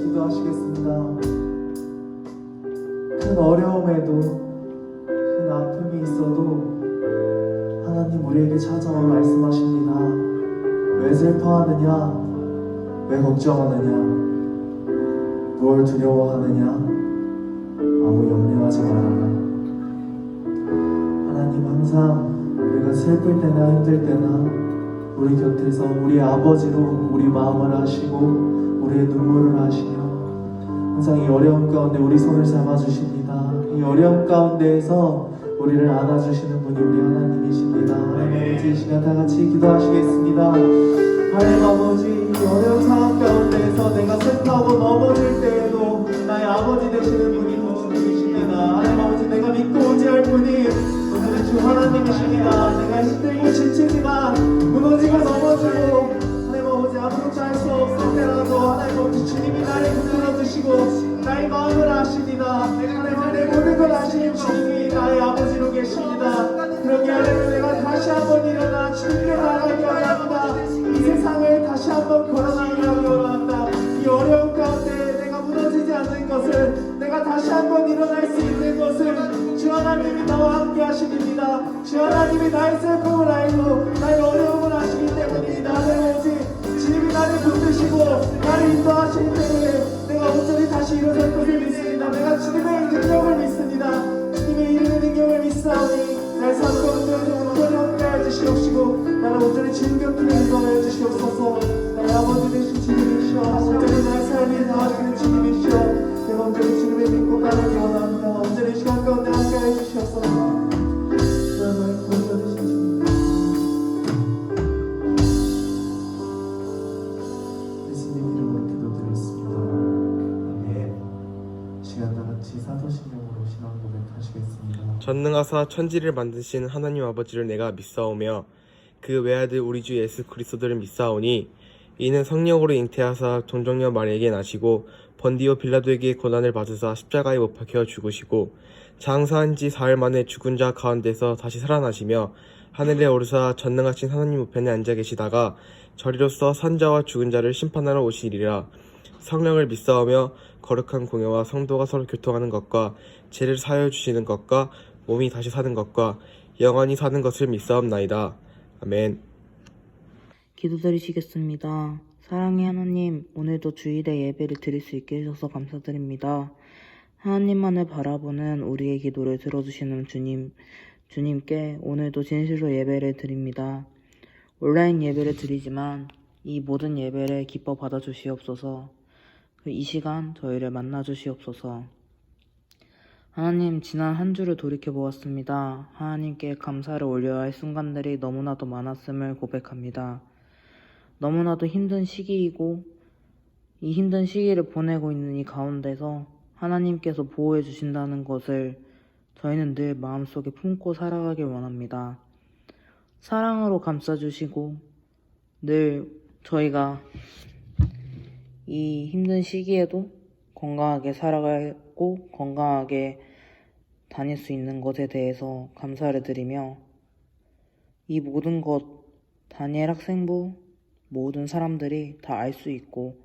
기도하시겠습니다. 큰 어려움에도 큰 아픔이 있어도 하나님 우리에게 찾아와 말씀하십니다. 왜 슬퍼하느냐? 왜 걱정하느냐? 뭘 두려워하느냐? 아무 염려하지 말아라. 하나님 항상 우리가 슬플 때나 힘들 때나 우리 곁에서 우리 아버지로 우리 마음을 아시고 우리의 눈물을 하시며 항상 이 어려움 가운데 우리 손을 잡아주십니다. 이 어려움 가운데에서 우리를 안아주시는 분이 우리 하나님이십니다. 하나님 아버지 이 시간 다 같이 기도하시겠습니다. 하나님 아버지 이 어려운 상황 가운데에서 내가 슬퍼하고 넘어질 때에도 나의 아버지 되시는 분이 주님이십니다. 하나님 아버지 내가 믿고 의지할 분이 오늘은 주 하나님이십니다. 내가 전능하사 천지를 만드신 하나님 아버지를 내가 믿사오며 그 외아들 우리 주 예수 그리스도를 믿사오니 이는 성령으로 잉태하사 동정녀 마리에게 나시고 번디오 빌라도에게 고난을 받으사 십자가에 못 박혀 죽으시고 장사한 지 사흘 만에 죽은 자 가운데서 다시 살아나시며 하늘에 오르사 전능하신 하나님 우편에 앉아 계시다가 저리로서 산자와 죽은 자를 심판하러 오시리라 성령을 믿사오며 거룩한 공예와 성도가 서로 교통하는 것과 죄를 사하여 주시는 것과 몸이 다시 사는 것과 영원히 사는 것을 믿사옵나이다. 아멘. 기도드리시겠습니다. 사랑의 하나님, 오늘도 주일에 예배를 드릴 수 있게 해주셔서 감사드립니다. 하나님만을 바라보는 우리의 기도를 들어주시는 주님, 주님께 오늘도 진실로 예배를 드립니다. 온라인 예배를 드리지만 이 모든 예배를 기뻐 받아주시옵소서. 그이 시간 저희를 만나주시옵소서. 하나님, 지난 한 주를 돌이켜 보았습니다. 하나님께 감사를 올려야 할 순간들이 너무나도 많았음을 고백합니다. 너무나도 힘든 시기이고, 이 힘든 시기를 보내고 있는 이 가운데서 하나님께서 보호해 주신다는 것을 저희는 늘 마음속에 품고 살아가길 원합니다. 사랑으로 감싸주시고, 늘 저희가 이 힘든 시기에도 건강하게 살아가고 건강하게 다닐 수 있는 것에 대해서 감사를 드리며 이 모든 것 다니엘 학생부 모든 사람들이 다 알 수 있고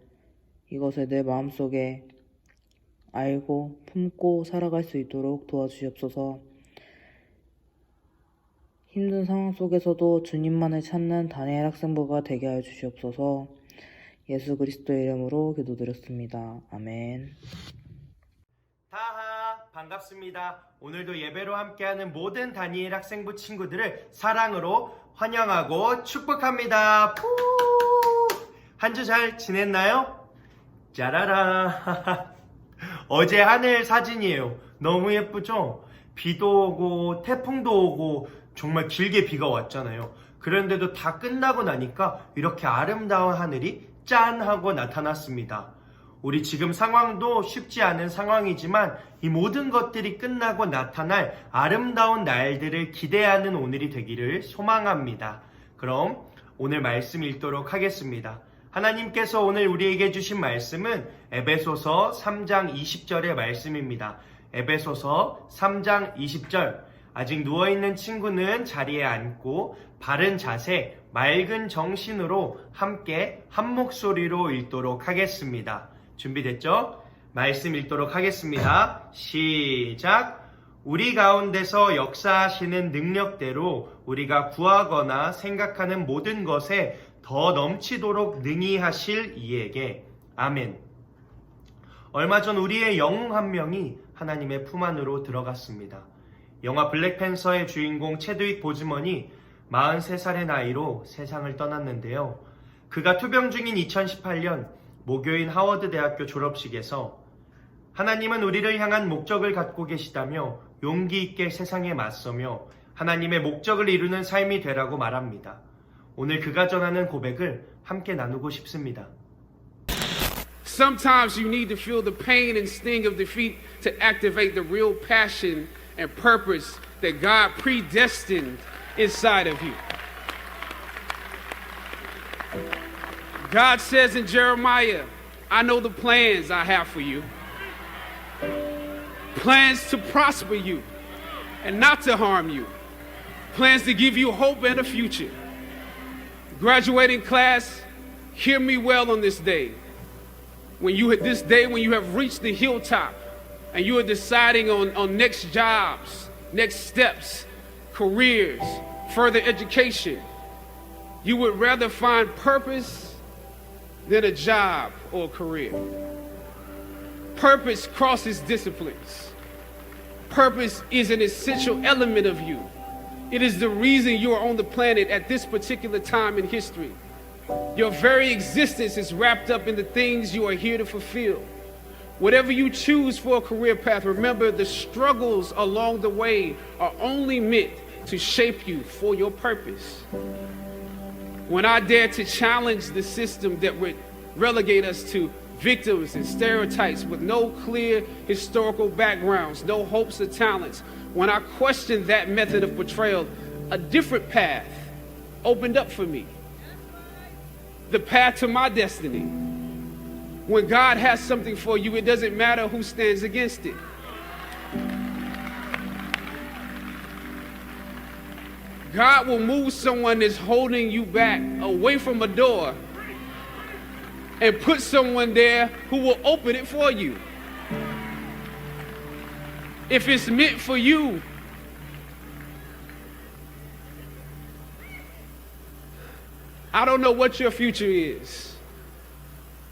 이것을 내 마음속에 알고 품고 살아갈 수 있도록 도와주시옵소서. 힘든 상황 속에서도 주님만을 찾는 다니엘 학생부가 되게 하여 주시옵소서. 예수 그리스도의 이름으로 기도드렸습니다. 아멘. 하하 반갑습니다. 오늘도 예배로 함께하는 모든 다니엘 학생부 친구들을 사랑으로 환영하고 축복합니다. 한 주 잘 지냈나요? 짜라라. 어제 하늘 사진이에요. 너무 예쁘죠? 비도 오고 태풍도 오고 정말 길게 비가 왔잖아요. 그런데도 다 끝나고 나니까 이렇게 아름다운 하늘이 짠 하고 나타났습니다. 우리 지금 상황도 쉽지 않은 상황이지만 이 모든 것들이 끝나고 나타날 아름다운 날들을 기대하는 오늘이 되기를 소망합니다. 그럼 오늘 말씀 읽도록 하겠습니다. 하나님께서 오늘 우리에게 주신 말씀은 에베소서 3장 20절의 말씀입니다. 에베소서 3장 20절. 아직 누워있는 친구는 자리에 앉고 바른 자세, 맑은 정신으로 함께 한 목소리로 읽도록 하겠습니다. 준비됐죠? 말씀 읽도록 하겠습니다. 시작. 우리 가운데서 역사하시는 능력대로 우리가 구하거나 생각하는 모든 것에 더 넘치도록 능히 하실 이에게 아멘. 얼마 전 우리의 영웅 한 명이 하나님의 품 안으로 들어갔습니다. 영화 블랙팬서의 주인공 체드윅 보즈먼이 43살의 나이로 세상을 떠났는데요. 그가 투병 중인 2018년 모교인 하워드 대학교 졸업식에서 하나님은 우리를 향한 목적을 갖고 계시다며 용기 있게 세상에 맞서며 하나님의 목적을 이루는 삶이 되라고 말합니다. 오늘 그가 전하는 고백을 함께 나누고 싶습니다. Sometimes you need to feel the pain and sting of defeat to activate the real passion and purpose that God predestined inside of you. God says in Jeremiah, I know the plans I have for you plans to prosper you and not to harm you, plans to give you hope and a future. Graduating class, hear me well on this day when you this day when you have reached the hilltop and you are deciding on, on next jobs, next steps, careers, further education, you would rather find purpose than a job or a career. Purpose crosses disciplines. Purpose is an essential element of you. It is the reason you are on the planet at this particular time in history. Your very existence is wrapped up in the things you are here to fulfill. Whatever you choose for a career path, remember the struggles along the way are only meant to shape you for your purpose. When I dare to challenge the system that would relegate us to victims and stereotypes with no clear historical backgrounds, no hopes or talents, when I questioned that method of portrayal, a different path opened up for me the path to my destiny. When God has something for you, it doesn't matter who stands against it. God will move someone that's holding you back away from a door and put someone there who will open it for you. If it's meant for you, I don't know what your future is,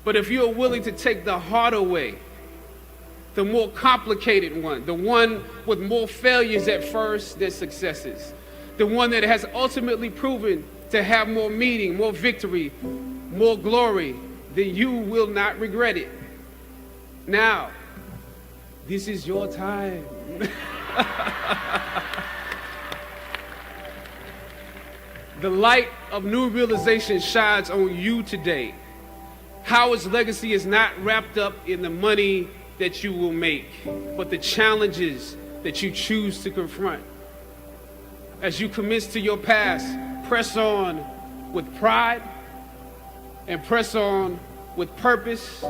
but if you're willing to take the harder way, the more complicated one, the one with more failures at first than successes, the one that has ultimately proven to have more meaning, more victory, more glory, then you will not regret it. Now, this is your time. The light of new realization shines on you today. Howard's legacy is not wrapped up in the money that you will make, but the challenges that you choose to confront. As you commit to your past, press on with pride and press on with purpose.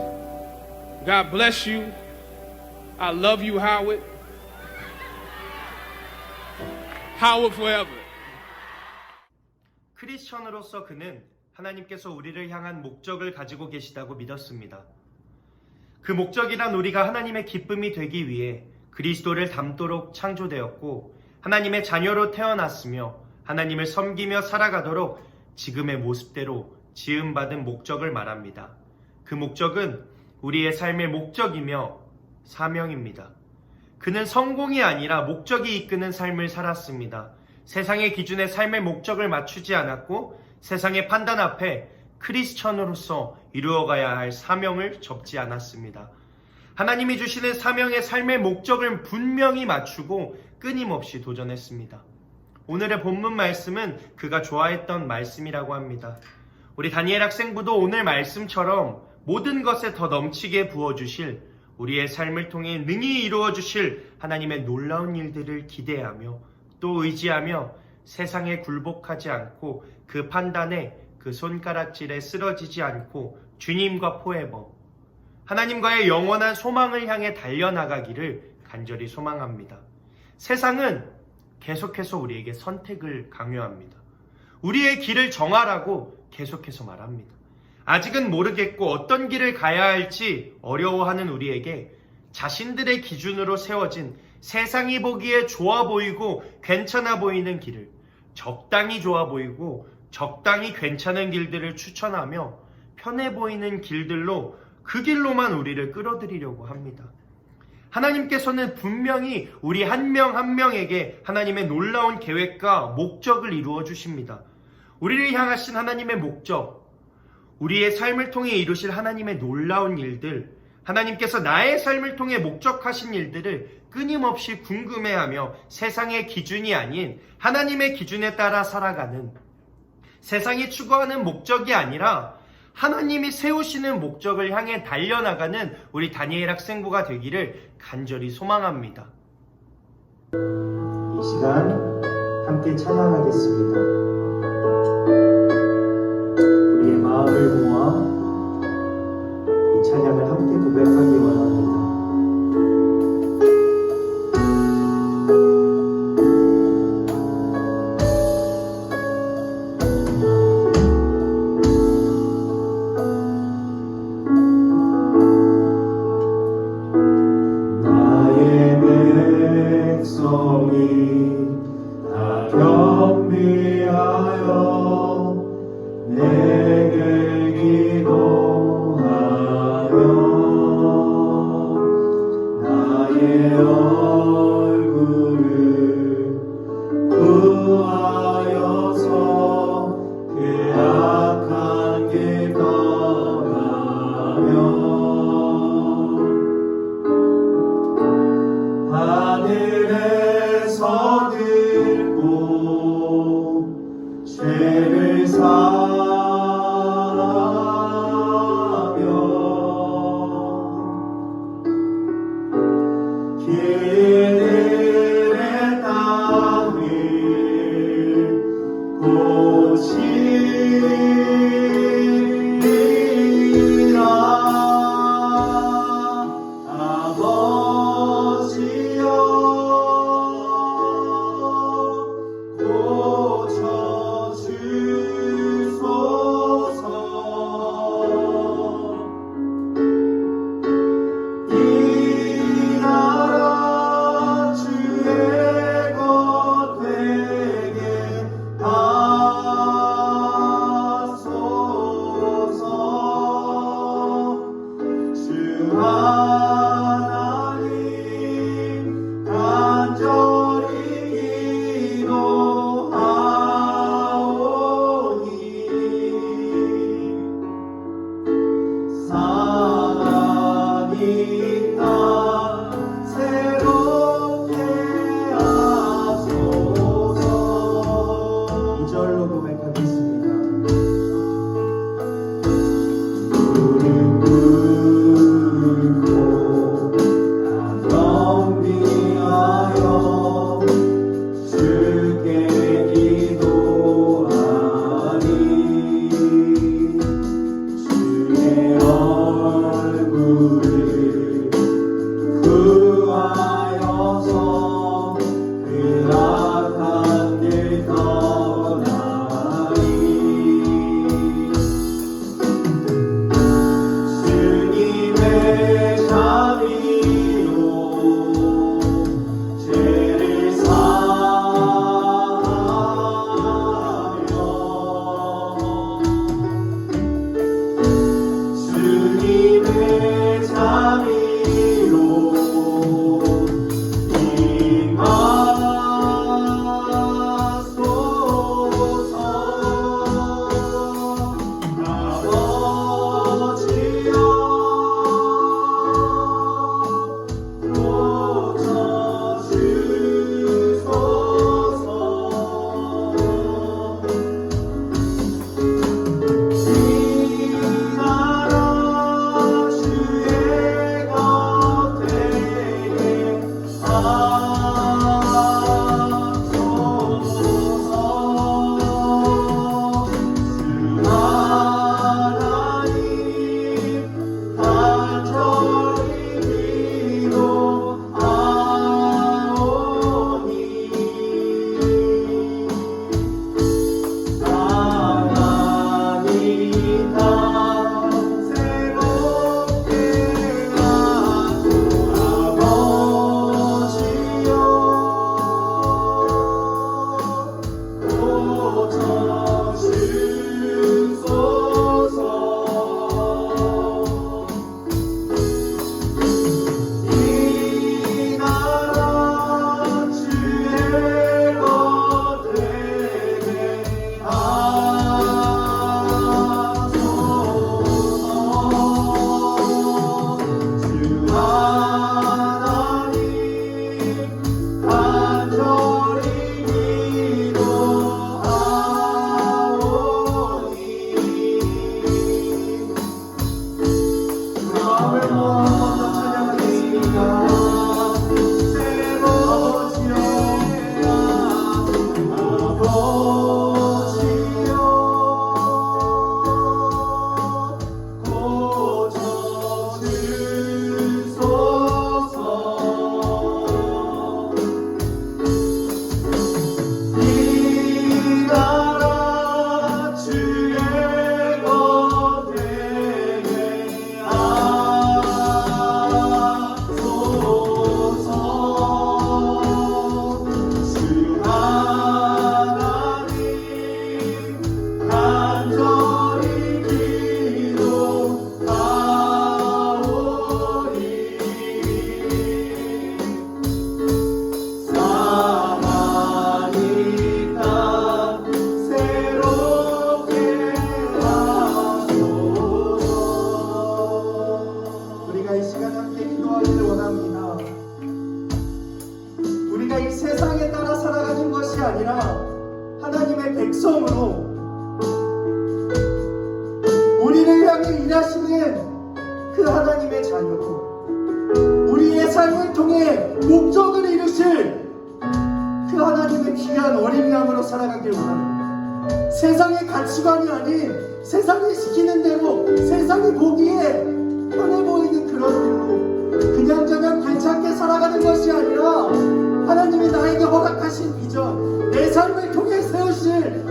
God bless you. I love you, Howard. Howard forever. 크리스천으로서 그는 하나님께서 우리를 향한 목적을 가지고 계시다고 믿었습니다. 그 목적이란 우리가 하나님의 기쁨이 되기 위해 그리스도를 닮도록 창조되었고 하나님의 자녀로 태어났으며 하나님을 섬기며 살아가도록 지금의 모습대로 지음받은 목적을 말합니다. 그 목적은 우리의 삶의 목적이며 사명입니다. 그는 성공이 아니라 목적이 이끄는 삶을 살았습니다. 세상의 기준에 삶의 목적을 맞추지 않았고 세상의 판단 앞에 크리스천으로서 이루어가야 할 사명을 접지 않았습니다. 하나님이 주시는 사명의 삶의 목적을 분명히 맞추고 끊임없이 도전했습니다. 오늘의 본문 말씀은 그가 좋아했던 말씀이라고 합니다. 우리 다니엘 학생부도 오늘 말씀처럼 모든 것에 더 넘치게 부어주실 우리의 삶을 통해 능히 이루어 주실 하나님의 놀라운 일들을 기대하며 또 의지하며 세상에 굴복하지 않고 그 판단에 그 손가락질에 쓰러지지 않고 주님과 포에버 하나님과의 영원한 소망을 향해 달려나가기를 간절히 소망합니다. 세상은 계속해서 우리에게 선택을 강요합니다. 우리의 길을 정하라고 계속해서 말합니다. 아직은 모르겠고 어떤 길을 가야 할지 어려워하는 우리에게 자신들의 기준으로 세워진 세상이 보기에 좋아 보이고 괜찮아 보이는 길을 적당히 좋아 보이고 적당히 괜찮은 길들을 추천하며 편해 보이는 길들로 그 길로만 우리를 끌어들이려고 합니다. 하나님께서는 분명히 우리 한 명한 명에게 하나님의 놀라운 계획과 목적을 이루어 주십니다. 우리를 향하신 하나님의 목적, 우리의 삶을 통해 이루실 하나님의 놀라운 일들, 하나님께서 나의 삶을 통해 목적하신 일들을 끊임없이 궁금해하며 세상의 기준이 아닌 하나님의 기준에 따라 살아가는 세상이 추구하는 목적이 아니라 하나님이 세우시는 목적을 향해 달려나가는 우리 다니엘 학생부가 되기를 간절히 소망합니다. 이 시간 함께 찬양하겠습니다. 마음을 모아 이 찬양을 함께 고백하기 원합니다. 들고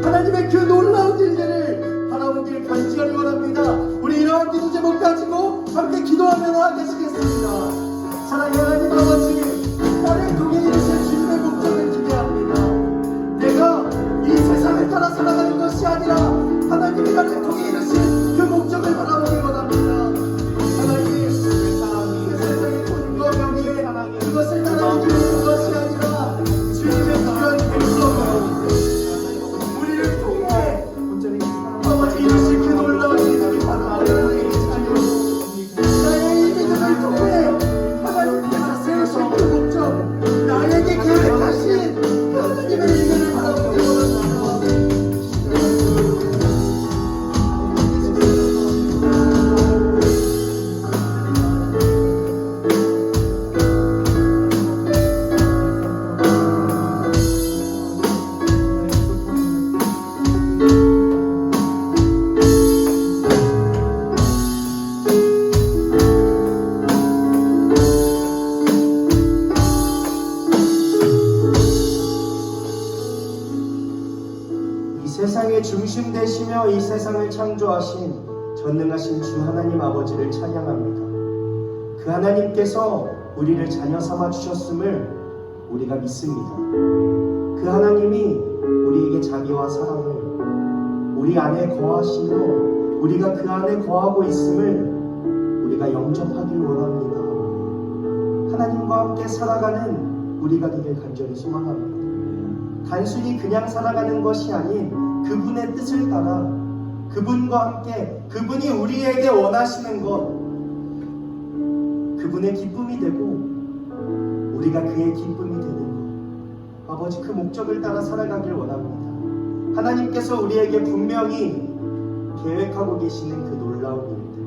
세우 아버지를 찬양합니다. 그 하나님께서 우리를 자녀 삼아 주셨음을 우리가 믿습니다. 그 하나님이 우리에게 자비와 사랑을 우리 안에 거하시며 우리가 그 안에 거하고 있음을 우리가 영접하길 원합니다. 하나님과 함께 살아가는 우리가 되길 간절히 소망합니다. 단순히 그냥 살아가는 것이 아닌 그분의 뜻을 따라 그분과 함께 그분이 우리에게 원하시는 것 그분의 기쁨이 되고 우리가 그의 기쁨이 되는 것 아버지 그 목적을 따라 살아가길 원합니다. 하나님께서 우리에게 분명히 계획하고 계시는 그 놀라운 일들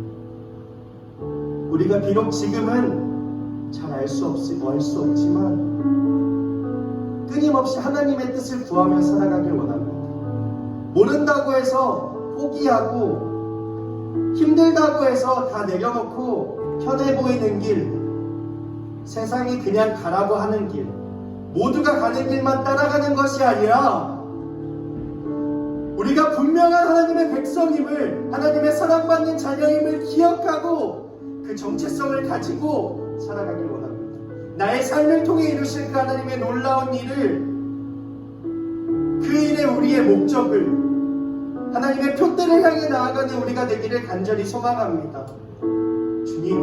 우리가 비록 지금은 잘 알 수 없지 알수 없지만 끊임없이 하나님의 뜻을 구하며 살아가길 원합니다. 모른다고 해서 포기하고 힘들다고 해서 다 내려놓고 편해 보이는 길, 세상이 그냥 가라고 하는 길, 모두가 가는 길만 따라가는 것이 아니라 우리가 분명한 하나님의 백성임을, 하나님의 사랑받는 자녀임을 기억하고 그 정체성을 가지고 살아가길 원합니다. 나의 삶을 통해 이루실 그 하나님의 놀라운 일을 그 일에 우리의 목적을 하나님의 표대를 향해 나아가는 우리가 되기를 간절히 소망합니다. 주님,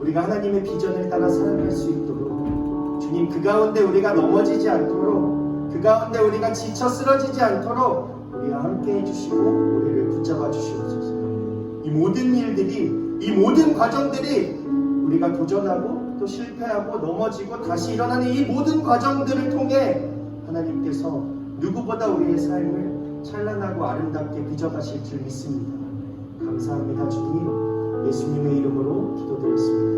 우리가 하나님의 비전을 따라 살아갈 수 있도록 주님 그 가운데 우리가 넘어지지 않도록 그 가운데 우리가 지쳐 쓰러지지 않도록 우리와 함께 해주시고 우리를 붙잡아 주시옵소서. 이 모든 일들이 이 모든 과정들이 우리가 도전하고 또 실패하고 넘어지고 다시 일어나는 이 모든 과정들을 통해 하나님께서 누구보다 우리의 삶을 찬란하고 아름답게 빚어가실 줄 믿습니다. 감사합니다, 주님. 예수님의 이름으로 기도드렸습니다.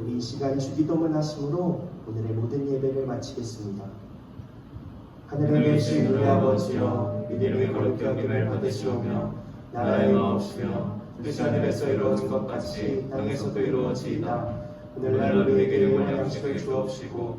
우리 이 시간 주기도문 하심으로 오늘의 모든 예배를 마치겠습니다. 하늘에 계신 우리 아버지여 이름이 거룩히 여김을 받으시오며 나라의 마옵시며 뜻이 하늘에서 이루어진 것 같이 땅에서도 이루어지이다. 오늘날 우리에게 일용할 양식을 주옵시고